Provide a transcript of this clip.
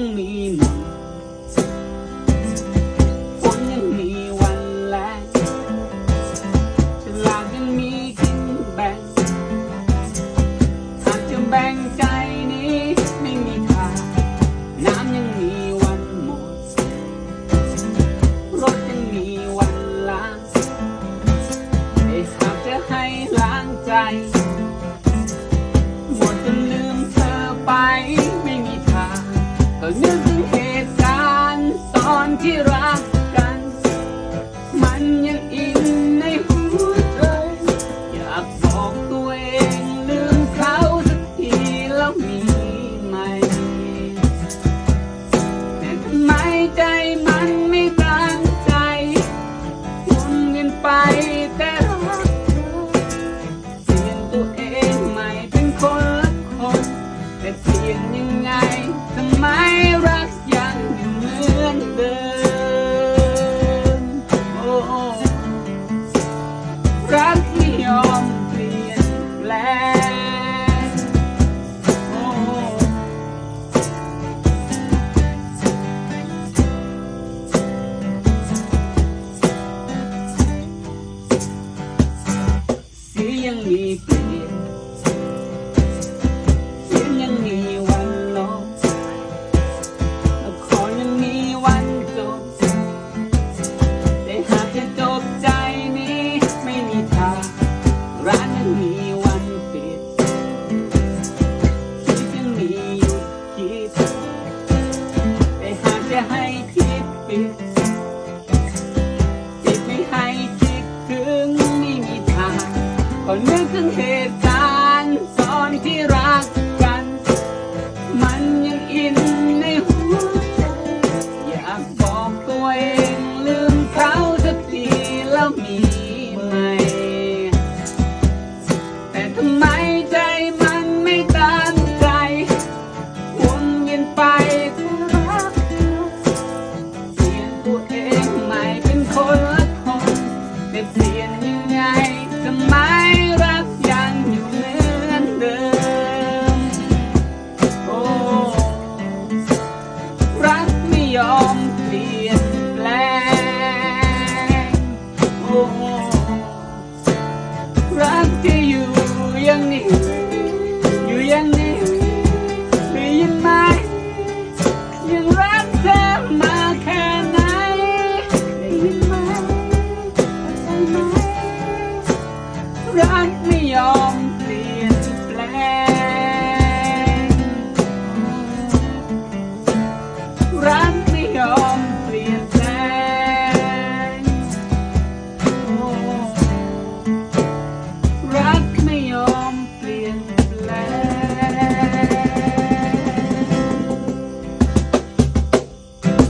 ังมีหมอกฝนยังมีวันแรงฉลากยังมีกินแบ่งหากจะแบ่งใจนี้ไม่มีทางน้ำยังมีวันหมด รถยังมีวันล้างไอ้หากจะให้ล้างใจ เสียยังมีเปลี่ยนเสียงยังมีวันลงละครยังมีวันจบแต่หากจะจบใจนี้ไม่มีทางร้านยังมีวันปิดคิดยังมีหยุดคิดแต่หากจะให้คิดปิด ก็นึกถึงเหตุการณ์ตอนที่รักกัน มันยังอินในหัวใจอยากบอกตัวเองลืมเขาสักทีแล้วมีไหม แต่ทำไมใจมันไม่ตั้งใจวนเวียนไปแต่รักเธอเปลี่ยนตัวเองใหม่เป็นคนละคนแต่เปลี่ยนยังไงทำไม como